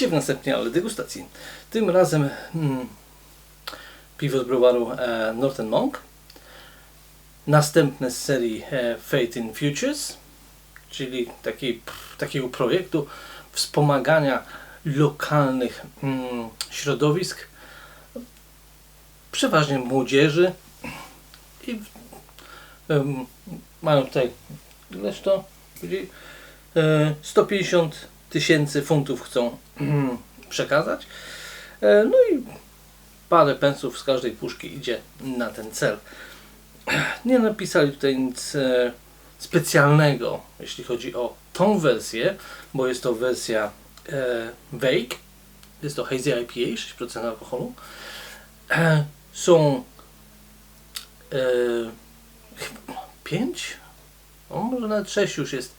Witajcie w następnej ale degustacji. Tym razem hmm, piwo z browaru e, Northern Monk. Następne z serii e, Fate in Futures, czyli taki, takiego projektu wspomagania lokalnych mm, środowisk, przeważnie młodzieży. I mają tutaj, ileż to? E, 150 tysięcy funtów chcą przekazać. E, No i parę pensów z każdej puszki idzie na ten cel. Nie napisali tutaj nic e, specjalnego, jeśli chodzi o tą wersję, bo jest to wersja e, Wake. Jest to Hazy IPA, 6% alkoholu. Są e, chyba 5, o, może nawet 6 już jest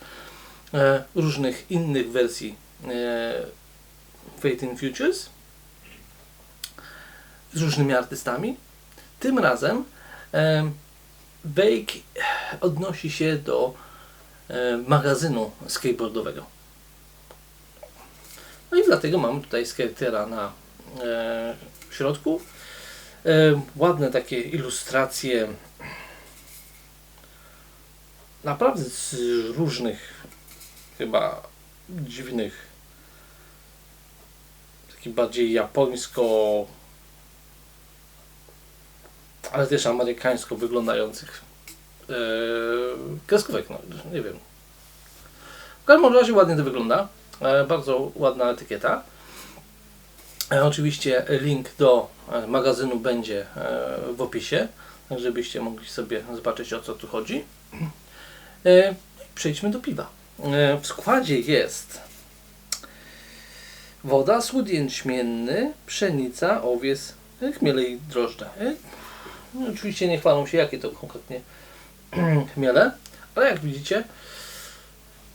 różnych innych wersji e, Fate in Futures z różnymi artystami. Tym razem e, Wake odnosi się do e, magazynu skateboardowego. No i dlatego mamy tutaj skatera na e, środku. E, ładne takie ilustracje naprawdę z różnych chyba dziwnych takich bardziej japońsko ale też amerykańsko wyglądających e, kreskówek, no nie wiem. W każdym razie ładnie to wygląda. E, bardzo ładna etykieta. E, oczywiście link do e, magazynu będzie e, w opisie, tak żebyście mogli sobie zobaczyć o co tu chodzi. E, przejdźmy do piwa. E, w składzie jest woda, słód jęczmienny, pszenica, owies, e, chmiele i drożdże. E, no, oczywiście nie chwalą się jakie to konkretnie chmiele, ale jak widzicie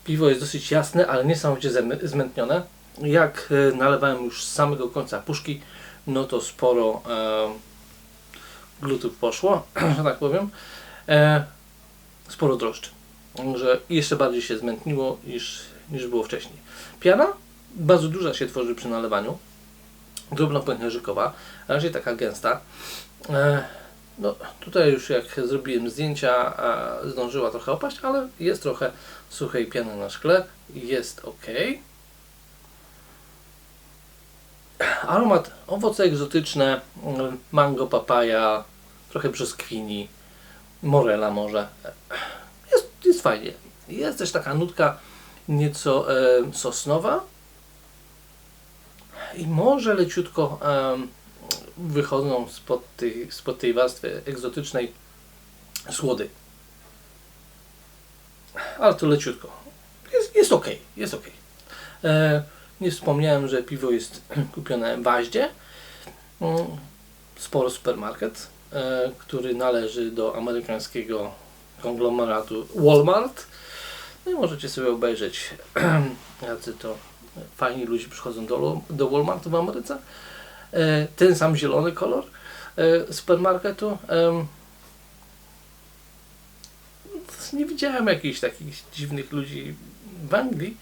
piwo jest dosyć jasne, ale niesamowicie zmętnione. Jak nalewałem już z samego końca puszki, no to sporo e, glutów poszło, że tak powiem. E, sporo drożdży. Że jeszcze bardziej się zmętniło niż, niż było wcześniej. Piana bardzo duża się tworzy przy nalewaniu. Drobno pęcherzykowa, raczej taka gęsta. E, no, tutaj już jak zrobiłem zdjęcia, zdążyła trochę opaść, ale jest trochę suchej piany na szkle. Jest ok. Aromat owoce egzotyczne, mango, papaja, trochę brzoskwini, morela może. Jest, fajnie. Jest też taka nutka nieco e, sosnowa i może leciutko em, wychodzą spod tej, spod tej warstwy egzotycznej słody. Ale to leciutko. Jest, jest ok, jest ok. E, nie wspomniałem, że piwo jest kupione w Aździe. Mm, Sporo supermarket, e, który należy do amerykańskiego konglomeratu Walmart. No i możecie sobie obejrzeć, jacy to fajni ludzie przychodzą do, do Walmartu w Ameryce. E, ten sam zielony kolor e, supermarketu. nie widziałem jakichś takich dziwnych ludzi w Anglii,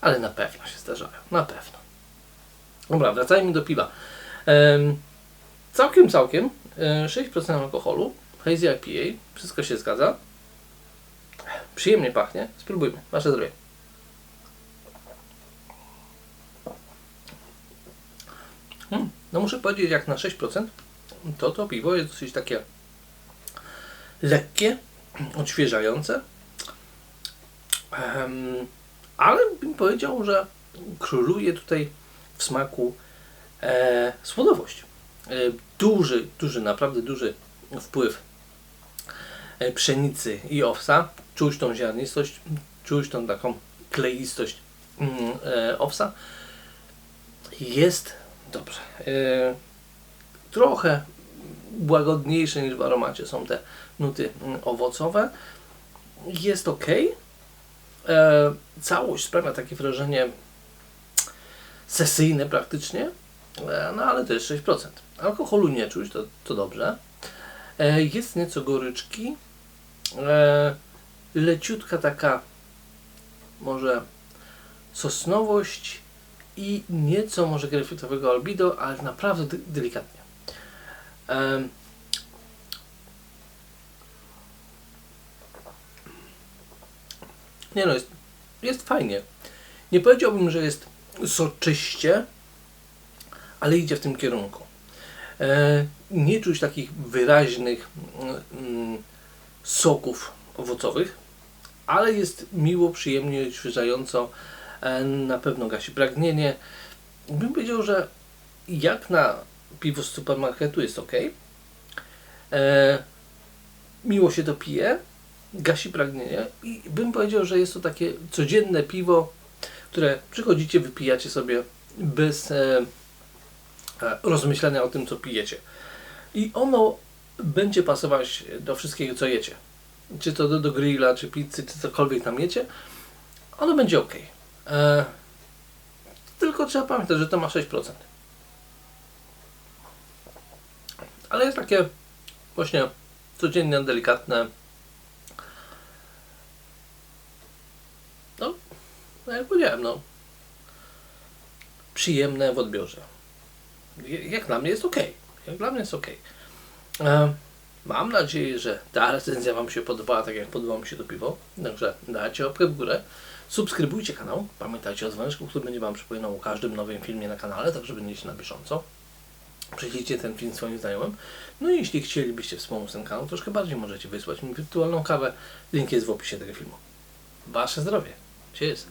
ale na pewno się zdarzają. Na pewno. Dobra, wracajmy do piwa. Em, całkiem, całkiem. e, 6% alkoholu. Hazy IPA. Wszystko się zgadza. Przyjemnie pachnie. Spróbujmy. Wasze zdrowie. Hmm. No muszę powiedzieć, jak na 6%, to to piwo jest dosyć takie lekkie, odświeżające. Em, ale bym powiedział, że króluje tutaj w smaku e, słodowość. E, duży, duży, naprawdę duży wpływ pszenicy i owsa. Czuć tą ziarnistość, czuć tą taką kleistość mm, e, owsa. Jest dobrze. E, trochę łagodniejsze niż w aromacie są te nuty mm, owocowe. Jest ok. E, całość sprawia takie wrażenie sesyjne praktycznie, e, no ale to jest 6%. Alkoholu nie czuć, to, to dobrze. E, jest nieco goryczki. E, leciutka taka może sosnowość i nieco może grafitowego albido, ale naprawdę de- delikatnie. Em, nie no, jest, jest fajnie. Nie powiedziałbym, że jest soczyście, ale idzie w tym kierunku. Nie czuć takich wyraźnych mm, soków owocowych, ale jest miło, przyjemnie, odświeżająco. E, na pewno gasi pragnienie. Bym powiedział, że jak na piwo z supermarketu jest ok. E, miło się to pije, gasi pragnienie i bym powiedział, że jest to takie codzienne piwo, które przychodzicie, wypijacie sobie bez e, e, rozmyślania o tym, co pijecie. I ono będzie pasować do wszystkiego, co jecie. Czy to do, do grilla, czy pizzy, czy cokolwiek tam jecie, ono będzie ok. E, tylko trzeba pamiętać, że to ma 6%. Ale jest takie właśnie codzienne, delikatne. No, no jak powiedziałem, no. Przyjemne w odbiorze. Jak dla mnie jest ok. Jak dla mnie jest ok. E, mam nadzieję, że ta recenzja Wam się podobała, tak jak podobało mi się to piwo. Także dajcie łapkę w górę. Subskrybujcie kanał. Pamiętajcie o dzwoneczku, który będzie Wam przypominał o każdym nowym filmie na kanale, tak żeby będziecie na bieżąco. Prześlijcie ten film swoim znajomym. No i jeśli chcielibyście wspomóc ten kanał, troszkę bardziej możecie wysłać mi wirtualną kawę. Link jest w opisie tego filmu. Wasze zdrowie. Cheers.